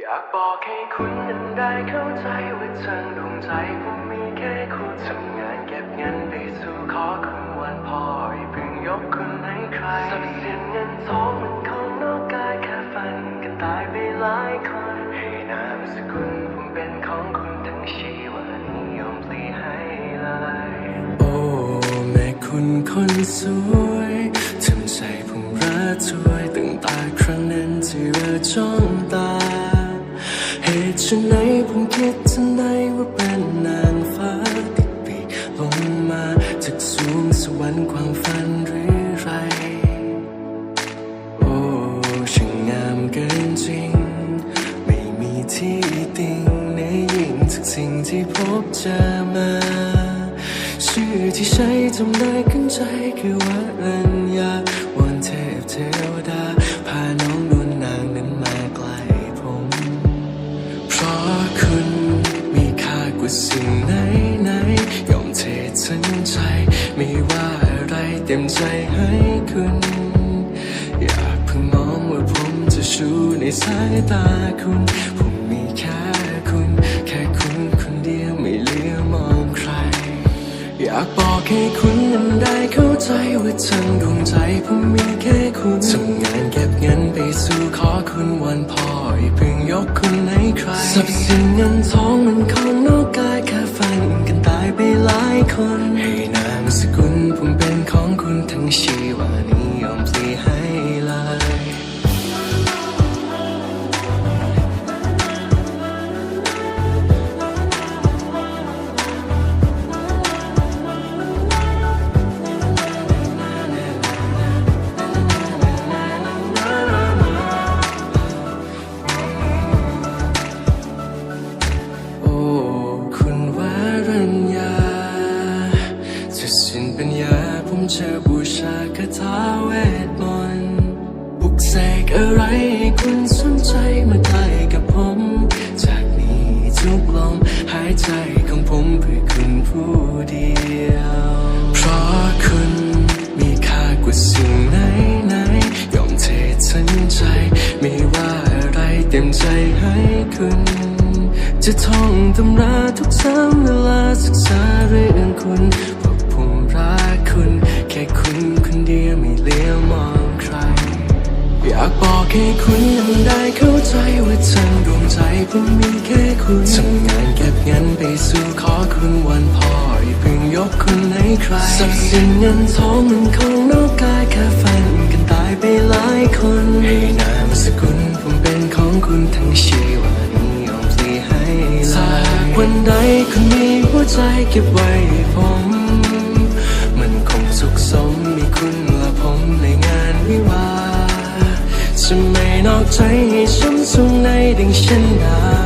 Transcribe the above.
อยากบอกให้คุณนั้นได้เข้าใจว่าทางดวงใจผมมีแค่คุณทำงานเก็บเงินไปสู่ขอคุณวันพออย่าเพิ่งยกคุณให้ใครทรัพย์สินเงินทองมันของนอกกายแค่ฝันกันตายไปหลายคนให้นามสกุลผมเป็นของคุณทั้งชีวานิยมปลีให้เลยโอ้แม่คุณคนสวยทำใจผมระทวยตั้งแต่ค เหตุไฉนผมคิดทันใดว่าเป็นนางฟ้าติดปีลงมาจากสูงสวรรค์ความฝันหรือไร โอ้ช่างงามเกินจริง ไม่มีที่ติงในยิ่งจากสิ่งที่พบเจอมา ชื่อที่ใช้จำได้ขึ้นใจคือว่ารัญญาวอนเท สิ่งไหนไหนยอมเททั้งใจ ไม่ว่าอะไรเต็มใจให้คุณ อย่าเพิ่งมองว่าผมจะชูในสายตาคุณ ผมมีแค่คุณ แค่คุณคนเดียวไม่เลี้ยวมองใคร อยากบอกให้คุณนั้นได้เข้าใจว่าทั้งดวงใจผมมีแค่คุณทำงานเก็บเงินไปสู่ขอคุณวันพอ ให้ใครทรัพย์สินเงินทองมันของนอกกายแค่ฝันกันตายไปหลายคน ให้นามสกุลผมเป็นของคุณทั้งชีวานิ ปัญญาผมจะบูชาคาถาเวทมนต์ปุกเสกอะไรคุณสนใจมาใกล้กับผม จากนี้ทุกลมหายใจของผมเพื่อคุณผู้เดียว เพราะคุณมีค่ากว่าสิ่งไหนไหนยอมเททั้งใจ ไม่ว่าอะไรเต็มใจให้คุณจะท่องตำราทุกซ้ำเวลาศึกษาเรื่องคุณ คุณ แค่คุณคนเดียวไม่เลี้ยวมองใคร อยากบอกให้คุณนั้นได้เข้าใจว่าทั้งดวงใจผมมีแค่คุณทำงานเก็บเงินไปสู่ขอคุณวันพออย่าเพิ่งยกคุณให้ใครทรัพย์สินเงินทองมันของนอกกายแค่ฝันกันตายไปหลายคนให้นามสกุลผมเป็นของคุณทั้งชีวานิยมปลีให้ลากวันใดคุณมีหัวใจเก็บไว้ให้ อกใจให้ฉันสุงในดังเช่นดา